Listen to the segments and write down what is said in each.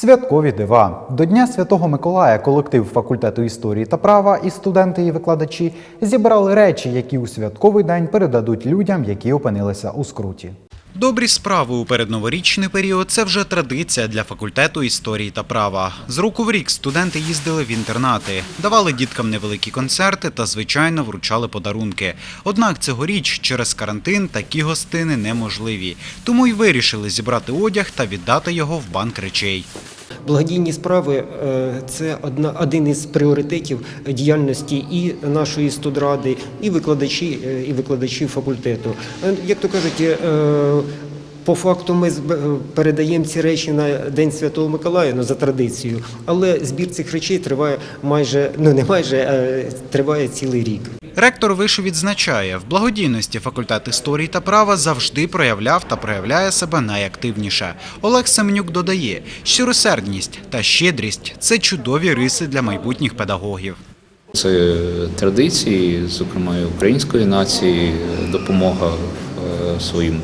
Святкові дива до Дня Святого Миколая колектив факультету історії та права і студенти і викладачі зібрали речі, які у святковий день передадуть людям, які опинилися у скруті. Добрі справи у передноворічний період це вже традиція для факультету історії та права. З року в рік студенти їздили в інтернати, давали діткам невеликі концерти та, звичайно, вручали подарунки. Однак цьогоріч через карантин такі гостини неможливі, тому й вирішили зібрати одяг та віддати його в банк речей. Благодійні справи е, це один із пріоритетів діяльності і нашої студради, і викладачі, е, і викладачів факультету. Е, Як то кажуть, по факту ми передаємо ці речі на День Святого Миколая ну, за традицією, але збір цих речей триває майже ну не майже е, триває цілий рік. Ректор вишу відзначає, в благодійності факультет історії та права завжди проявляв та проявляє себе найактивніше. Олег Семенюк додає, щиросердність та щедрість це чудові риси для майбутніх педагогів. Це традиції, зокрема і української нації, допомога е, своїм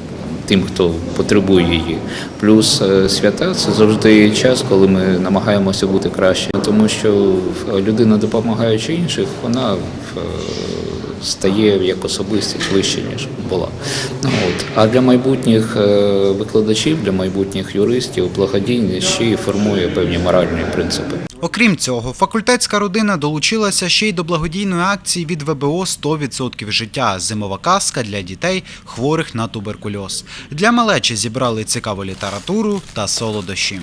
тим, хто потребує її. Плюс е, свята це завжди час, коли ми намагаємося бути краще, тому що е, людина, допомагаючи інших, вона е, стає як особистість вище, ніж була. Ну, От. А для майбутніх викладачів, для майбутніх юристів, благодійність ще й формує певні моральні принципи. Окрім цього, факультетська родина долучилася ще й до благодійної акції від ВБО «100% життя. Зимова казка для дітей, хворих на туберкульоз. Для малечі зібрали цікаву літературу та солодощі.